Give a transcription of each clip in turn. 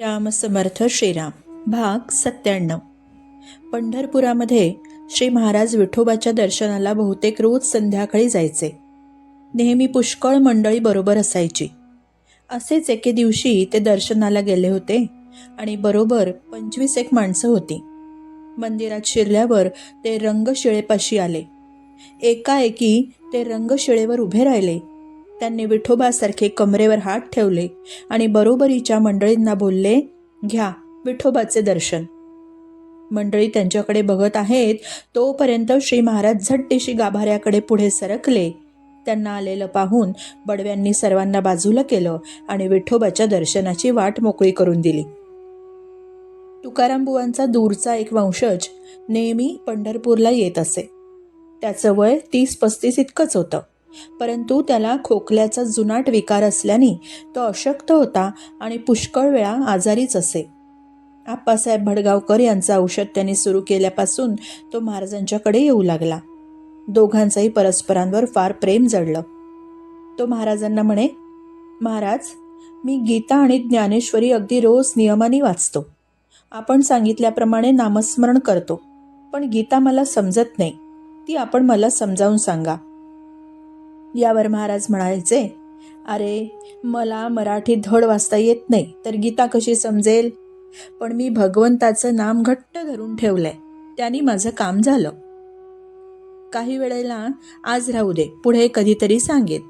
राम समर्थ श्रीराम. भाग सत्त्याण्णव. पंढरपुरामध्ये श्री महाराज विठोबाच्या दर्शनाला बहुतेक रोज संध्याकाळी जायचे. नेहमी पुष्कळ मंडळी बरोबर असायची. असेच एके दिवशी ते दर्शनाला गेले होते आणि बरोबर पंचवीस एक माणसं होती. मंदिरात शिरल्यावर ते रंगशिळेपाशी आले. एकाएकी ते रंगशिळेवर उभे राहिले. त्यांनी विठोबासारखे कमरेवर हात ठेवले आणि बरोबरीच्या मंडळींना बोलले घ्या विठोबाचे दर्शन. मंडळी त्यांच्याकडे बघत आहेत तोपर्यंत श्री महाराज झट्टीशी गाभाऱ्याकडे पुढे सरकले. त्यांना आलेलं पाहून बडव्यांनी सर्वांना बाजूला केलं आणि विठोबाच्या दर्शनाची वाट मोकळी करून दिली. तुकारामबुवांचा दूरचा एक वंशज नेहमी पंढरपूरला येत असे. त्याचं वय तीस पस्तीस इतकंच होतं. परंतु त्याला खोकल्याचा जुनाट विकार असल्याने तो अशक्त होता आणि पुष्कळ वेळा आजारीच असे. आप्पासाहेब भडगावकर यांचं औषध त्यांनी सुरू केल्यापासून तो महाराजांच्याकडे येऊ लागला. दोघांचंही परस्परांवर फार प्रेम जडलं. तो महाराजांना म्हणे महाराज मी गीता आणि ज्ञानेश्वरी अगदी रोज नियमाने वाचतो. आपण सांगितल्याप्रमाणे नामस्मरण करतो पण गीता मला समजत नाही. ती आपण मला समजावून सांगा. यावर महाराज म्हणायचे अरे मला मराठी धड वाचता येत नाही तर गीता कशी समजेल? पण मी भगवंताचं नाम घट्ट धरून ठेवलंय. त्यांनी माझं काम झालं. काही वेळेला आज राहू दे पुढे कधीतरी सांगेत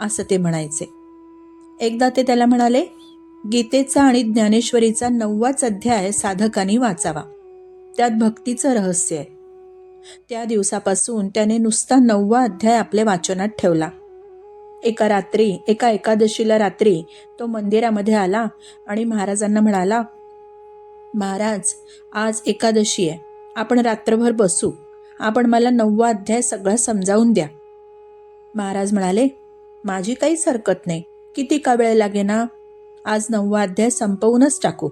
असं ते म्हणायचे. एकदा ते त्याला म्हणाले गीतेचा आणि ज्ञानेश्वरीचा नववाच अध्याय साधकांनी वाचावा. त्यात भक्तीचं रहस्य आहे. त्या दिवसापासून त्याने नुसता नववा अध्याय आपल्या वाचनात ठेवला. एका रात्री एका एकादशीला रात्री तो मंदिरामध्ये आला आणि महाराजांना म्हणाला महाराज आज एकादशी आहे. आपण रात्रभर बसू. आपण मला नववा अध्याय सगळा समजावून द्या. महाराज म्हणाले माझी काहीच हरकत नाही. किती का वेळ लागे ना आज नववा अध्याय संपवूनच टाकू.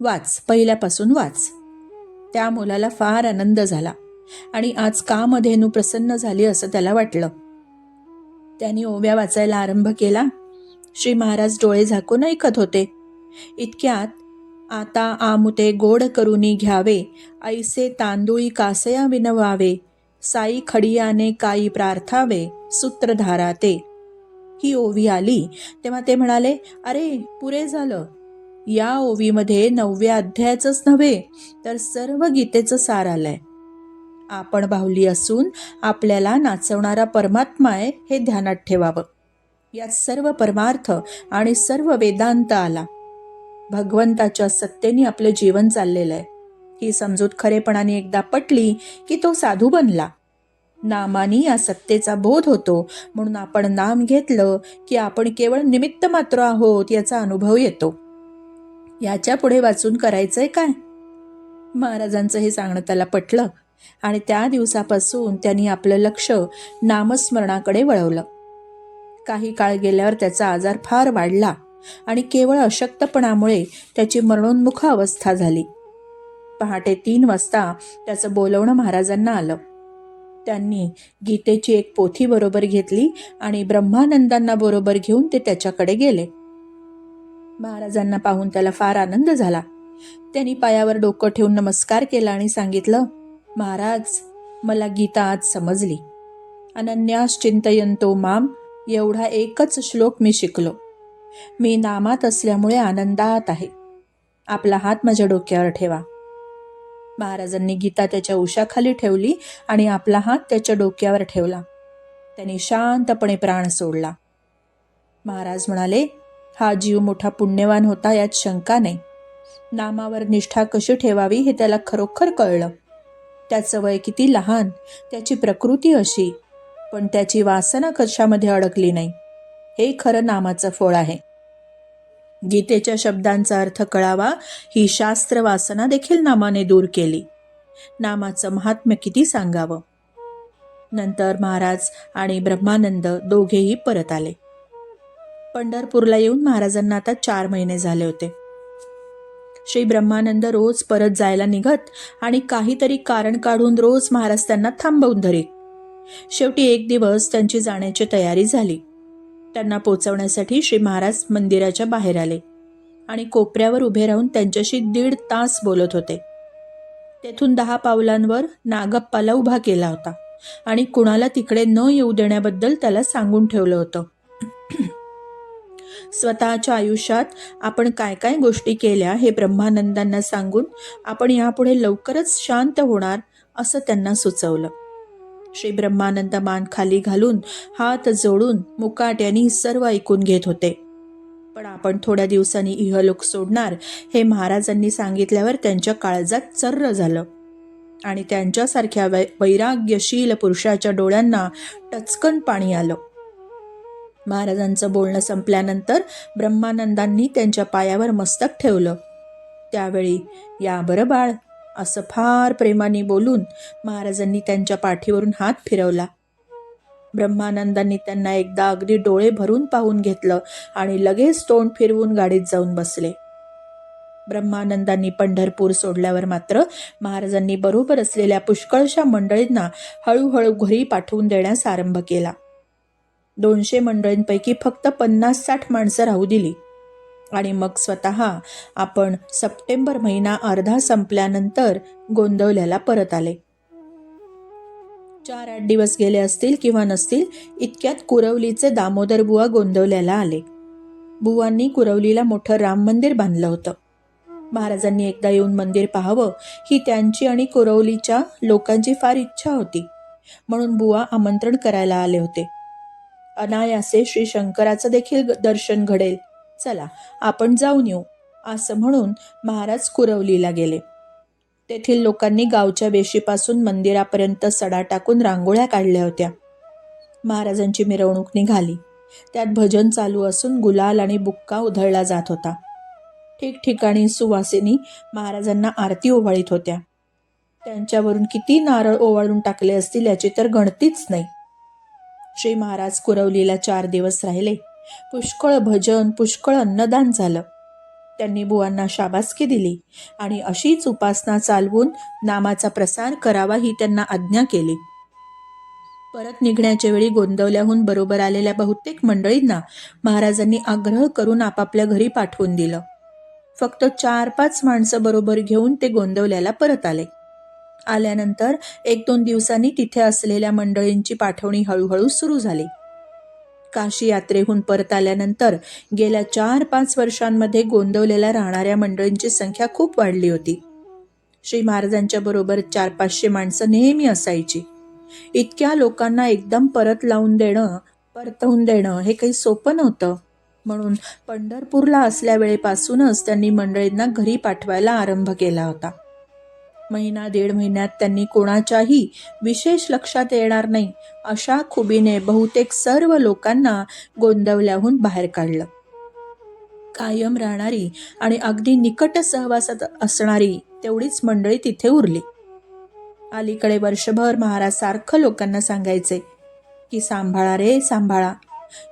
वाच पहिल्यापासून वाच. त्या मुलाला फार आनंद झाला आणि आज का मधेनू प्रसन्न झाली असं त्याला वाटलं. त्यांनी ओव्या वाचायला आरंभ केला. श्री महाराज डोळे झाकून ऐकत होते. इतक्यात आता आमुते गोड करुनी घ्यावे ऐसे तांदुळी कासया विनवावे साई खडियाने काई प्रार्थावे सूत्रधारा ते ही ओवी आली तेव्हा ते म्हणाले अरे पुरे झालं. या ओवीमध्ये नवव्या अध्यायाचंच नव्हे तर सर्व गीतेचं सार आलंय. आपण बाहुली असून आपल्याला नाचवणारा परमात्मा आहे हे ध्यानात ठेवावं. यात सर्व परमार्थ आणि सर्व वेदांत आला. भगवंताच्या सत्तेने आपलं जीवन चाललेलं आहे. ही समजूत खरेपणाने एकदा पटली की तो साधू बनला. नामानी या सत्तेचा बोध होतो म्हणून आपण नाम घेतलं की आपण केवळ निमित्त मात्र आहोत याचा अनुभव येतो. याच्यापुढे वाचून करायचंय काय? महाराजांचं हे सांगणं त्याला पटलं आणि त्या दिवसापासून त्यांनी आपलं लक्ष नामस्मरणाकडे वळवलं. काही काळ गेल्यावर त्याचा आजार फार वाढला आणि केवळ अशक्तपणामुळे त्याची मरणोन्मुख अवस्था झाली. पहाटे तीन वाजता त्याचं बोलवणं महाराजांना आलं. त्यांनी गीतेची एक पोथी बरोबर घेतली आणि ब्रह्मानंदांना बरोबर घेऊन ते त्याच्याकडे गेले. महाराजांना पाहून त्याला फार आनंद झाला. त्यांनी पायावर डोकं ठेवून नमस्कार केला आणि सांगितलं महाराज मला गीता आज समजली. अनन्यास चिंतयंतो माम एवढा एकच श्लोक मी शिकलो. मी नामात असल्यामुळे आनंदात आहे. आपला हात माझ्या डोक्यावर ठेवा. महाराजांनी गीता त्याच्या उशाखाली ठेवली आणि आपला हात त्याच्या डोक्यावर ठेवला. त्यांनी शांतपणे प्राण सोडला. महाराज म्हणाले हा जीव मोठा पुण्यवान होता यात शंका नाही. नामावर निष्ठा कशी ठेवावी हे त्याला खरोखर कळलं. त्याचं वय किती लहान त्याची प्रकृती अशी पण त्याची वासना कशामध्ये अडकली नाही. हे खरं नामाचं फळ आहे. गीतेच्या शब्दांचा अर्थ कळावा ही शास्त्र वासना देखील नामाने दूर केली. नामाचं महात्म्य किती सांगावं? नंतर महाराज आणि ब्रह्मानंद दोघेही परत आले. पंढरपूरला येऊन महाराजांना आता चार महिने झाले होते. श्री ब्रह्मानंद रोज परत जायला निघत आणि काहीतरी कारण काढून रोज महाराज त्यांना थांबवून धरीत शेवटी एक दिवस त्यांची जाण्याची तयारी झाली. त्यांना पोचवण्यासाठी श्री महाराज मंदिराच्या बाहेर आले आणि कोपऱ्यावर उभे राहून त्यांच्याशी दीड तास बोलत होते. तेथून दहा पावलांवर नागप्पाला उभा केला होता आणि कुणाला तिकडे न येऊ देण्याबद्दल त्याला सांगून ठेवलं होतं. स्वतःच्या आयुष्यात आपण काय काय गोष्टी केल्या हे ब्रह्मानंदांना सांगून आपण यापुढे लवकरच शांत होणार असं त्यांना सुचवलं. श्री ब्रह्मानंद मान खाली घालून हात जोडून मुकाट्याने सर्व ऐकून घेत होते. पण आपण थोड्या दिवसांनी इहलोक सोडणार हे महाराजांनी सांगितल्यावर त्यांच्या काळजात चर्र झालं. आणि त्यांच्यासारख्या वै वैराग्यशील पुरुषाच्या डोळ्यांना टचकन पाणी आलं. महाराजांचं बोलणं संपल्यानंतर ब्रह्मानंदांनी त्यांच्या पायावर मस्तक ठेवलं. त्यावेळी या बरं बाळ असं फार प्रेमाने बोलून महाराजांनी त्यांच्या पाठीवरून हात फिरवला. ब्रह्मानंदांनी त्यांना एकदा अगदी डोळे भरून पाहून घेतलं आणि लगेच तोंड फिरवून गाडीत जाऊन बसले. ब्रह्मानंदांनी पंढरपूर सोडल्यावर मात्र महाराजांनी बरोबर असलेल्या पुष्कळशा मंडळींना हळूहळू घरी पाठवून देण्यास आरंभ केला. दोनशे मंडळींपैकी फक्त पन्नास साठ माणसं राहू दिली. आणि मग स्वतः आपण सप्टेंबर महिना अर्धा संपल्यानंतर गोंदवल्याला परत आले. चार आठ दिवस गेले असतील किंवा नसतील इतक्यात कुरवलीचे दामोदर बुवा गोंदवल्याला आले. बुवांनी कुरवलीला मोठं राम मंदिर बांधलं होतं. महाराजांनी एकदा येऊन मंदिर पाहावं ही त्यांची आणि कुरवलीच्या लोकांची फार इच्छा होती. म्हणून बुवा आमंत्रण करायला आले होते. अनायासे श्री शंकराचं देखील दर्शन घडेल. चला आपण जाऊन येऊ असं म्हणून महाराज कुरवलीला गेले. तेथील लोकांनी गावच्या वेशीपासून मंदिरापर्यंत सडा टाकून रांगोळ्या काढल्या होत्या. महाराजांची मिरवणूक निघाली. त्यात भजन चालू असून गुलाल आणि बुक्का उधळला जात होता. ठिकठिकाणी सुवासिनी महाराजांना आरती ओवाळीत होत्या. त्यांच्यावरून किती नारळ ओवाळून टाकले असतील याची तर गणतीच नाही. श्री महाराज कुरवलीला चार दिवस राहिले. पुष्कळ भजन पुष्कळ अन्नदान झालं. त्यांनी बुवांना शाबासकी दिली आणि अशीच उपासना चालवून नामाचा प्रसार करावा ही त्यांना आज्ञा केली. परत निघण्याच्या वेळी गोंदवल्याहून बरोबर आलेल्या बहुतेक मंडळींना महाराजांनी आग्रह करून आपापल्या घरी पाठवून दिलं. फक्त चार पाच माणसं बरोबर घेऊन ते गोंदवल्याला परत आले. आल्यानंतर एक दोन दिवसांनी तिथे असलेल्या मंडळींची पाठवणी हळूहळू सुरू झाली. काशी यात्रेहून परत आल्यानंतर गेल्या चार पाच वर्षांमध्ये गोंदवलेल्या राहणाऱ्या मंडळींची संख्या खूप वाढली होती. श्री महाराजांच्या बरोबर चार पाचशे माणसं नेहमी असायची. इतक्या लोकांना एकदम परत लावून देणं परतवून देणं हे काही सोपं नव्हतं. म्हणून पंढरपूरला असल्या वेळेपासूनच त्यांनी मंडळींना घरी पाठवायला आरंभ केला होता. महिना दीड महिन्यात त्यांनी कोणाच्याही विशेष लक्षात येणार नाही अशा खुबीने बहुतेक सर्व लोकांना गोंदवल्याहून बाहेर काढलं. कायम राहणारी आणि अगदी निकट सहवासात असणारी तेवढीच मंडळी तिथे उरली. अलीकडे वर्षभर महाराज सारखं लोकांना सांगायचे की सांभाळा रे सांभाळा.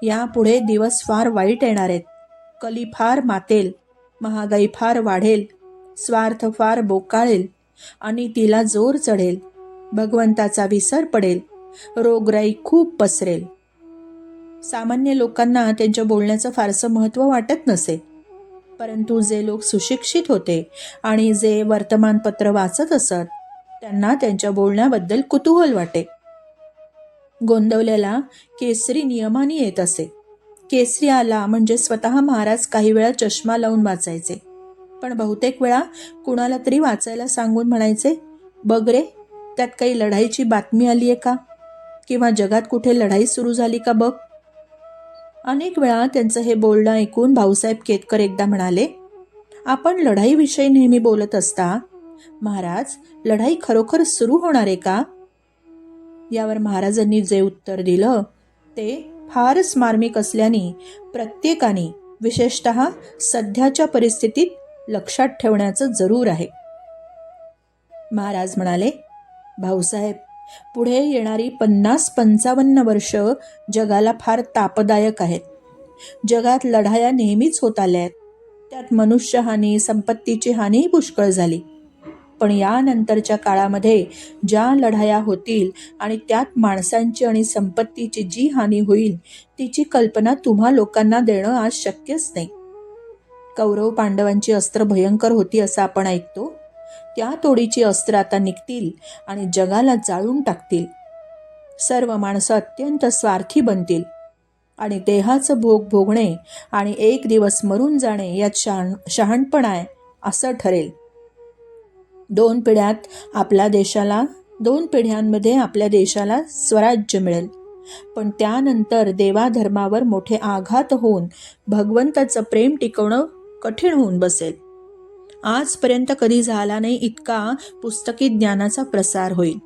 यापुढे दिवस फार वाईट येणार आहेत. कली फार मातेल महागाई फार वाढेल स्वार्थ फार बोकाळेल. आणि तिला जोर चढेल. भगवंताचा विसर पडेल. रोगराई खूप पसरेल. सामान्य लोकांना त्यांच्या बोलण्याचं फारसं महत्त्व वाटत नसे. परंतु जे लोक सुशिक्षित होते आणि जे वर्तमानपत्र वाचत असत त्यांना त्यांच्या बोलण्याबद्दल कुतूहल वाटे. गोंदवल्याला केसरी नियमाने येत असे. केसरी आला म्हणजे स्वतः महाराज काही वेळा चष्मा लावून वाचायचे. पण बहुतेक वेळा कुणाला तरी वाचायला सांगून म्हणायचे बघ रे त्यात काही लढाईची बातमी आली आहे का? किंवा जगात कुठे लढाई सुरू झाली का बघ? अनेक वेळा त्यांचं हे बोलणं ऐकून भाऊसाहेब केतकर एकदा म्हणाले आपण लढाईविषयी नेहमी बोलत असता? महाराज लढाई खरोखर सुरू होणार आहे का? यावर महाराजांनी जे उत्तर दिलं ते फारच मार्मिक असल्याने प्रत्येकाने विशेषत सध्याच्या परिस्थितीत लक्षात ठेवण्याचं जरूर आहे. महाराज म्हणाले भाऊसाहेब पुढे येणारी पन्नास पंचावन्न वर्ष जगाला फार तापदायक आहेत. जगात लढाया नेहमीच होत आल्या आहेत. त्यात मनुष्यहानी संपत्तीची हानीही पुष्कळ झाली. पण यानंतरच्या काळामध्ये ज्या लढाया होतील आणि त्यात माणसांची आणि संपत्तीची जी हानी होईल तिची कल्पना तुम्हा लोकांना देणं आज शक्यच नाही. कौरव पांडवांची अस्त्र भयंकर होती असं आपण ऐकतो. त्या तोडीची अस्त्र आता निघतील आणि जगाला जाळून टाकतील. सर्व माणसं अत्यंत स्वार्थी बनतील आणि देहाचं भोग भोगणे आणि एक दिवस मरून जाणे यात शहाण शहाणपण आहे असं ठरेल. दोन पिढ्यात आपल्या देशाला दोन पिढ्यांमध्ये आपल्या देशाला स्वराज्य मिळेल. पण त्यानंतर देवाधर्मावर मोठे आघात होऊन भगवंताचं प्रेम टिकवणं कठीण होऊन बसेल. आजपर्यंत कधी झाला नाही इतका पुस्तकी ज्ञानाचा प्रसार होईल.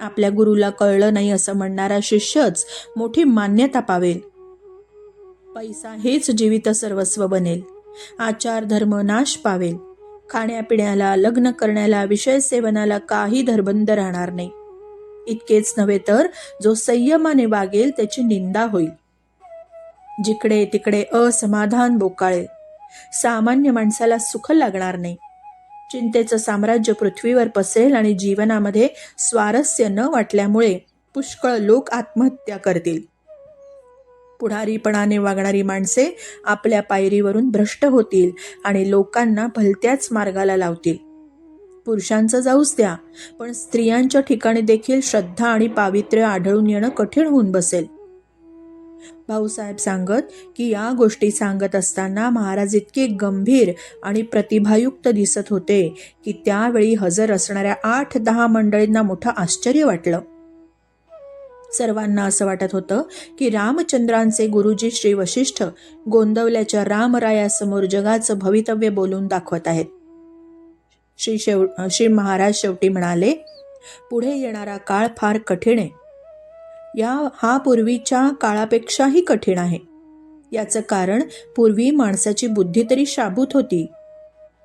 आपल्या गुरुला कळलं नाही असं म्हणणारा शिष्यच मोठी मान्यता पावेल. पैसा हेच जीवित सर्वस्व बनेल. आचार धर्म नाश पावेल. खाण्यापिण्याला लग्न करण्याला विषय सेवनाला काही धरबंद राहणार नाही. इतकेच नव्हे तर जो संयमाने वागेल त्याची निंदा होईल. जिकडे तिकडे असमाधान बोकाळेल. सामान्य माणसाला सुख लागणार नाही. चिंतेचं साम्राज्य पृथ्वीवर पसरेल आणि जीवनामध्ये स्वारस्य न वाटल्यामुळे पुष्कळ लोक आत्महत्या करतील. पुढारीपणाने वागणारी माणसे आपल्या पायरीवरून भ्रष्ट होतील आणि लोकांना भलत्याच मार्गाला लावतील. पुरुषांचं जाऊच द्या पण स्त्रियांच्या ठिकाणी देखील श्रद्धा आणि पावित्र्य आढळून येणं कठीण होऊन बसेल. भाऊसाहेब सांगत की या गोष्टी सांगत असताना महाराज इतके गंभीर आणि प्रतिभायुक्त दिसत होते की त्यावेळी हजर असणाऱ्या आठ दहा मंडळींना मोठं आश्चर्य वाटलं. सर्वांना असं वाटत होतं की रामचंद्रांचे गुरुजी श्री वशिष्ठ गोंदवल्याच्या रामरायासमोर जगाचं भवितव्य बोलून दाखवत आहेत. श्री शेव श्री महाराज शेवटी म्हणाले पुढे येणारा काळ फार कठीण आहे. या हा पूर्वीच्या काळापेक्षाही कठीण आहे. याचं कारण पूर्वी माणसाची बुद्धी तरी शाबूत होती.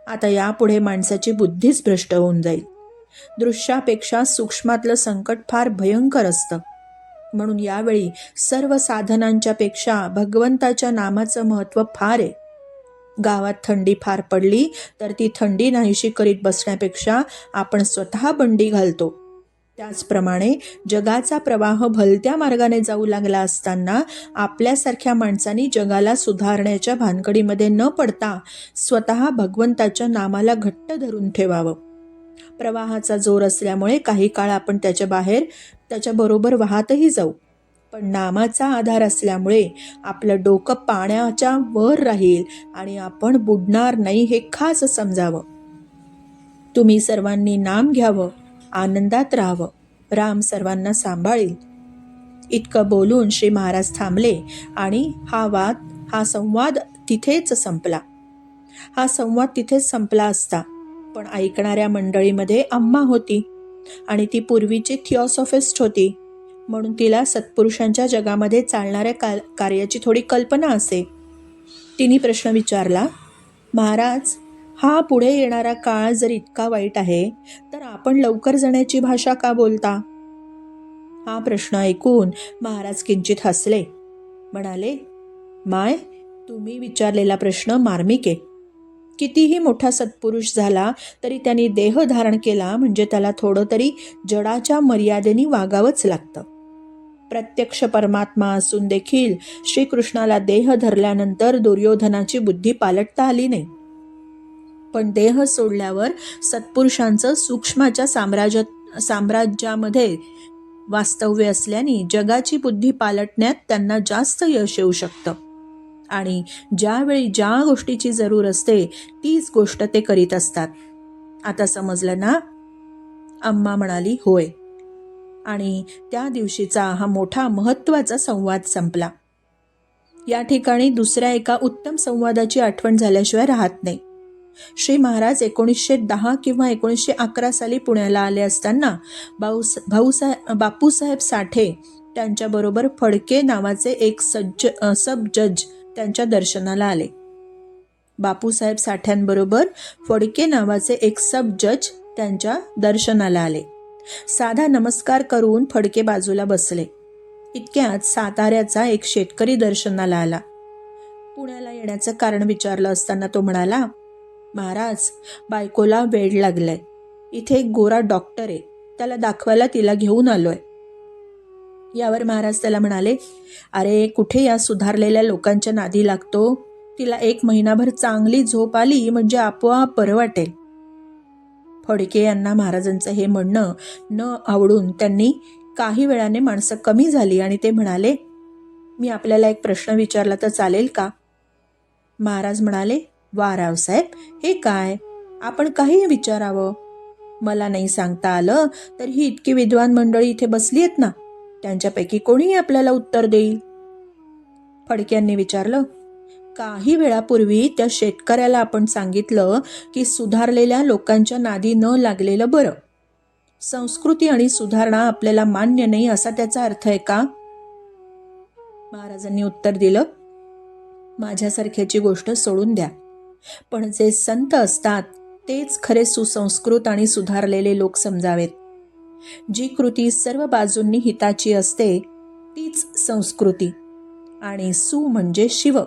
आता यापुढे माणसाची बुद्धीच भ्रष्ट होऊन जाईल. दृश्यापेक्षा सूक्ष्मातलं संकट फार भयंकर असतं. म्हणून यावेळी सर्व साधनांच्या पेक्षा भगवंताच्या नामाचं महत्त्व फार आहे. गावात थंडी फार पडली तर ती थंडी नाहीशी करीत बसण्यापेक्षा आपण स्वतः बंडी घालतो. त्याचप्रमाणे जगाचा प्रवाह भलत्या मार्गाने जाऊ लागला असताना आपल्यासारख्या माणसांनी जगाला सुधारण्याच्या भानगडीमध्ये न पडता स्वतः भगवंताच्या नामाला घट्ट धरून ठेवावं. प्रवाहाचा जोर असल्यामुळे काही काळ आपण त्याच्या बाहेर त्याच्याबरोबर वाहतही जाऊ. पण नामाचा आधार असल्यामुळे आपलं डोकं पाण्याच्या वर राहील आणि आपण बुडणार नाही हे खास समजावं. तुम्ही सर्वांनी नाम घ्यावं. आनंदात राहावं. राम सर्वांना सांभाळील. इतकं बोलून श्री महाराज थांबले आणि हा वाद हा संवाद तिथेच संपला. हा संवाद तिथेच संपला असता पण ऐकणाऱ्या मंडळीमध्ये अम्मा होती आणि ती पूर्वीची थिओसॉफिस्ट होती. म्हणून तिला सत्पुरुषांच्या जगामध्ये चालणाऱ्या का कार्याची थोडी कल्पना असे. तिने प्रश्न विचारला महाराज हा पुढे येणारा काळ जर इतका वाईट आहे तर आपण लवकर जाण्याची भाषा का बोलता? हा प्रश्न ऐकून महाराज किंचित हसले. म्हणाले माय तुम्ही विचारलेला प्रश्न मार्मिक. आहे कितीही मोठा सत्पुरुष झाला तरी त्यांनी देह धारण केला म्हणजे त्याला थोडं तरी जडाच्या मर्यादेने वागावंच लागतं. प्रत्यक्ष परमात्मा असून देखील श्रीकृष्णाला देह धरल्यानंतर दुर्योधनाची बुद्धी पालटता आली नाही. पण देह सोडल्यावर सत्पुरुषांचं सूक्ष्माच्या साम्राज्य साम्राज्यामध्ये वास्तव्य असल्याने जगाची बुद्धी पालटण्यात त्यांना जास्त यश येऊ शकतं. आणि ज्यावेळी ज्या गोष्टीची जरूर असते तीच गोष्ट ते करीत असतात. आता समजलं ना? अम्मा म्हणाली होय. आणि त्या दिवशीचा हा मोठा महत्त्वाचा संवाद संपला. या ठिकाणी दुसऱ्या एका उत्तम संवादाची आठवण झाल्याशिवाय राहत नाही. श्री महाराज एकोणीसशे दहा किंवा एकोणीसशे अकरा साली पुण्याला आले असताना भाऊ भाऊसाहेब बापूसाहेब साठे त्यांच्याबरोबर फडके नावाचे एक सज्ज सब जज त्यांच्या दर्शनाला आले. बापूसाहेब साठ्यांबरोबर फडके नावाचे एक सब जज त्यांच्या दर्शनाला आले. साधा नमस्कार करून फडके बाजूला बसले. इतक्यात साताऱ्याचा एक शेतकरी दर्शनाला आला. पुण्याला येण्याचं कारण विचारलं असताना तो म्हणाला महाराज बायकोला वेळ लागलाय. इथे एक गोरा डॉक्टर आहे. त्याला दाखवायला तिला घेऊन आलोय. यावर महाराज त्याला म्हणाले अरे कुठे या सुधारलेल्या लोकांच्या नादी लागतो? तिला एक महिनाभर चांगली झोप आली म्हणजे आपोआप बरं वाटेल. फडके यांना महाराजांचं हे म्हणणं न आवडून त्यांनी काही वेळाने माणसं कमी झाली आणि ते म्हणाले मी आपल्याला एक प्रश्न विचारला तर चालेल का? महाराज म्हणाले वा रावसाहेब हे काय? आपण काही विचारावं. मला नाही सांगता आलं तर ही इतकी विद्वान मंडळी इथे बसली आहेत ना त्यांच्यापैकी कोणीही आपल्याला उत्तर देईल? फडक्यांनी विचारलं काही वेळापूर्वी त्या शेतकऱ्याला आपण सांगितलं की सुधारलेल्या लोकांच्या नादी न लागलेलं बरं. संस्कृती आणि सुधारणा आपल्याला मान्य नाही असा त्याचा अर्थ आहे का? महाराजांनी उत्तर दिलं माझ्यासारख्याची गोष्ट सोडून द्या. पण जे संत असतात तेच खरे सुसंस्कृत आणि सुधारलेले लोक समजावेत. जी कृती सर्व बाजूंनी हिताची असते तीच संस्कृती. आणि सु म्हणजे शिव.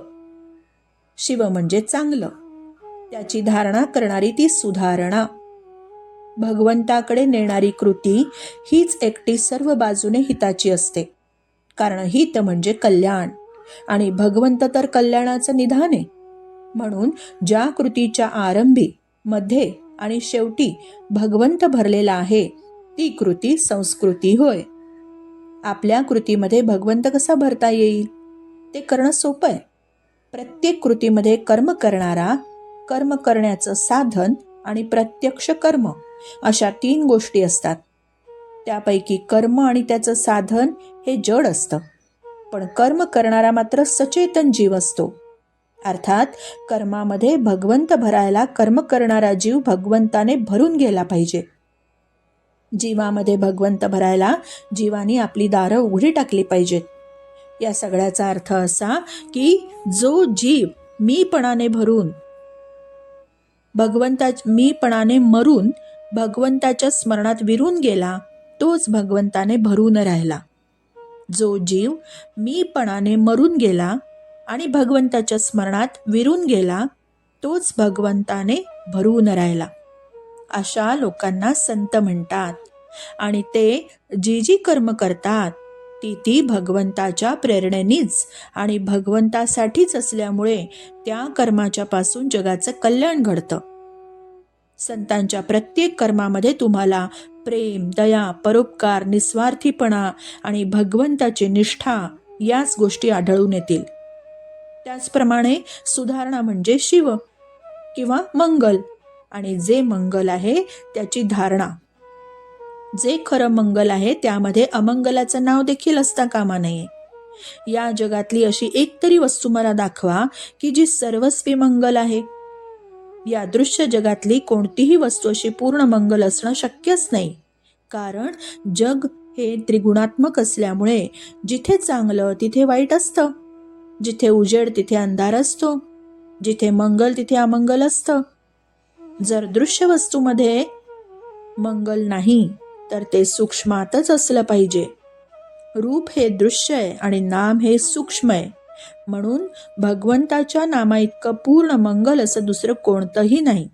शिव म्हणजे चांगलं. त्याची धारणा करणारी ती सुधारणा. भगवंताकडे नेणारी कृती हीच एकटी सर्व बाजूने हिताची असते. कारण हित म्हणजे कल्याण. आणि भगवंत तर कल्याणाचं निधान आहे. म्हणून ज्या कृतीच्या आरंभी मध्ये आणि शेवटी भगवंत भरलेला आहे ती कृती संस्कृती होय. आपल्या कृतीमध्ये भगवंत कसा भरता येईल? ते करणं सोपं आहे. प्रत्येक कृतीमध्ये कर्म करणारा कर्म करण्याचं साधन आणि प्रत्यक्ष कर्म अशा तीन गोष्टी असतात. त्यापैकी कर्म आणि त्याचं साधन हे जड असतं. पण कर्म करणारा मात्र सचेतन जीव असतो. अर्थात कर्मामध्ये भगवंत भरायला कर्म करणारा जीव भगवंताने भरून गेला पाहिजे. जीवामध्ये भगवंत भरायला जीवानी आपली दारं उघडी टाकली पाहिजेत. या सगळ्याचा अर्थ असा की जो जीव मीपणाने भरून भगवंता मीपणाने मरून भगवंताच्या स्मरणात विरून गेला तोच भगवंताने भरून राहिला. जो जीव मीपणाने मरून गेला आणि भगवंताच्या स्मरणात विरून गेला तोच भगवंताने भरून राहिला. अशा लोकांना संत म्हणतात आणि ते जी जी कर्म करतात ती ती भगवंताच्या प्रेरणेनीच आणि भगवंतासाठीच असल्यामुळे त्या कर्माच्या पासून जगाचं कल्याण घडतं. संतांच्या प्रत्येक कर्मामध्ये तुम्हाला प्रेम दया परोपकार निस्वार्थीपणा आणि भगवंताची निष्ठा याच गोष्टी आढळून येतील. त्याचप्रमाणे सुधारणा म्हणजे शिव किंवा मंगल. आणि जे मंगल आहे त्याची धारणा. जे खरं मंगल आहे त्यामध्ये अमंगलाचं नाव देखील असता कामा नये. या जगातली अशी एक तरी वस्तू मला दाखवा की जी सर्वस्वी मंगल आहे. या दृश्य जगातली कोणतीही वस्तू अशी पूर्ण मंगल असणं शक्यच नाही. कारण जग हे त्रिगुणात्मक असल्यामुळे जिथे चांगलं तिथे वाईट असतं. जिथे उजेड तिथे अंधार असतो. जिथे मंगल तिथे अमंगल असतं. जर दृश्य वस्तूमध्ये मंगल नाही तर ते सूक्ष्मातच असलं पाहिजे. रूप हे दृश्य आहे आणि नाम हे सूक्ष्म आहे. म्हणून भगवंताच्या नामा इतकं पूर्ण मंगल असं दुसरं कोणतंही नाही.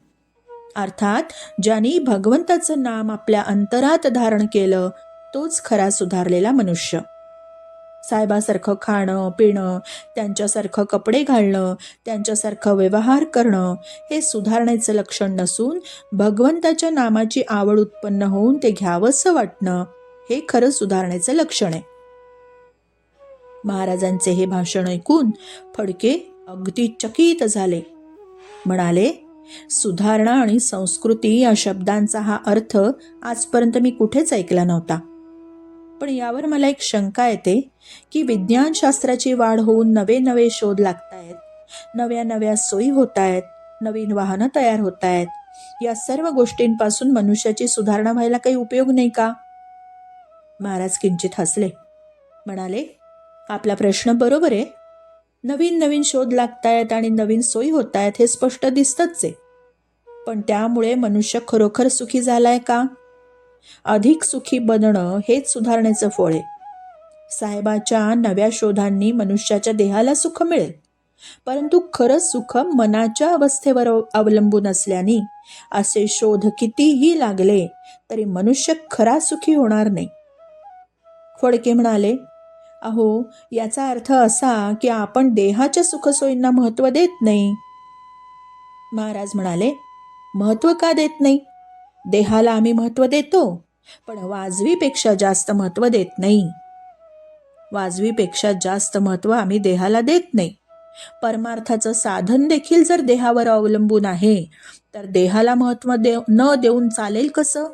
अर्थात ज्यांनी भगवंताचं नाम आपल्या अंतरात धारण केलं तोच खरा सुधारलेला मनुष्य. साहेबासारखं खाणं पिणं त्यांच्यासारखं कपडे घालणं त्यांच्यासारखं व्यवहार करणं हे सुधारण्याचं लक्षण नसून भगवंताच्या नामाची आवड उत्पन्न होऊन ते घ्यावंसं वाटणं हे खरं सुधारण्याचं लक्षण आहे. महाराजांचे हे भाषण ऐकून फडके अगदी चकित झाले. म्हणाले सुधारणा आणि संस्कृती या शब्दांचा हा अर्थ आजपर्यंत मी कुठेच ऐकला नव्हता. पण यावर मला एक शंका येते की विज्ञानशास्त्राची वाढ होऊन नवे नवे शोध लागत आहेत नव्या नव्या सोयी होत आहेत नवीन वाहनं तयार होत आहेत या सर्व गोष्टींपासून मनुष्याची सुधारणा व्हायला काही उपयोग नाही का? महाराज किंचित हसले. म्हणाले आपला प्रश्न बरोबर आहे. नवीन नवीन शोध लागतायत आणि नवीन सोयी होत आहेत हे स्पष्ट दिसतच आहे. पण त्यामुळे मनुष्य खरोखर सुखी झालाय का? अधिक सुखी बनणं हेच सुधारण्याचं फळ आहे. साहेबाच्या नव्या शोधांनी मनुष्याच्या देहाला सुख मिळेल. परंतु खरं सुख मनाच्या अवस्थेवर अवलंबून असल्याने असे शोध कितीही लागले तरी मनुष्य खरा सुखी होणार नाही. फडके म्हणाले अहो याचा अर्थ असा की आपण देहाच्या सुखसोयींना महत्त्व देत नाही. महाराज म्हणाले महत्त्व का देत नाही? देहाला आम्ही महत्त्व देतो पण वाजवीपेक्षा जास्त महत्त्व देत नाही. वाजवीपेक्षा जास्त महत्त्व आम्ही देहाला देत नाही. परमार्थाचं साधन देखील जर देहावर अवलंबून आहे तर देहाला महत्त्व देव न देऊन चालेल कसं?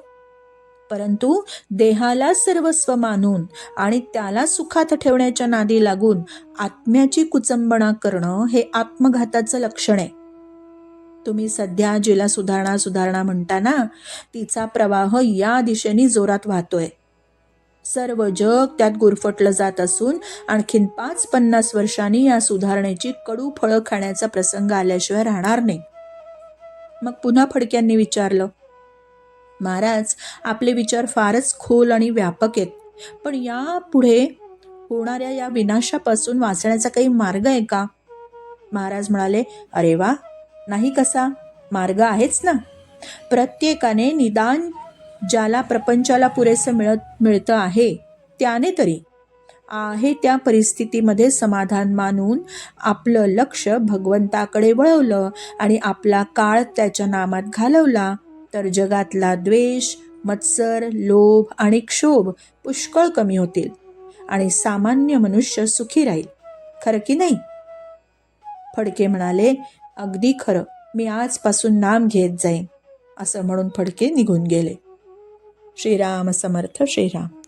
परंतु देहाला सर्वस्व मानून आणि त्याला सुखात ठेवण्याच्या नादी लागून आत्म्याची कुचंबणा करणं हे आत्मघाताचं लक्षण आहे. तुम्ही सध्या जिला सुधारणा सुधारणा म्हणताना तिचा प्रवाह या दिशेने जोरात वाहतोय. सर्व जग त्यात गुरफटलं जात असून आणखीन पाच पन्नास वर्षांनी या सुधारणेची कडू फळं खाण्याचा प्रसंग आल्याशिवाय राहणार नाही. मग पुन्हा फडक्यांनी विचारलं महाराज आपले विचार फारच खोल आणि व्यापक आहेत. पण यापुढे होणाऱ्या या विनाशापासून वाचण्याचा काही मार्ग आहे का? महाराज म्हणाले अरे वा! नाही कसा? मार्ग आहेच ना. प्रत्येकाने निदान ज्याला प्रपंचाला पुरेसं मिळत मिळतं आहे त्याने तरी. आहे त्या परिस्थितीमध्ये समाधान मानून आपलं लक्ष भगवंताकडे वळवलं आणि आपला काळ त्याच्या नामात घालवला तर जगातला द्वेष मत्सर लोभ आणि क्षोभ पुष्कळ कमी होतील आणि सामान्य मनुष्य सुखी राहील. खरं की नाही? फडके म्हणाले अगदी खरं मी आजपासून नाम घेत जाईन असं म्हणून फडके निघून गेले. श्रीराम समर्थ श्रीराम.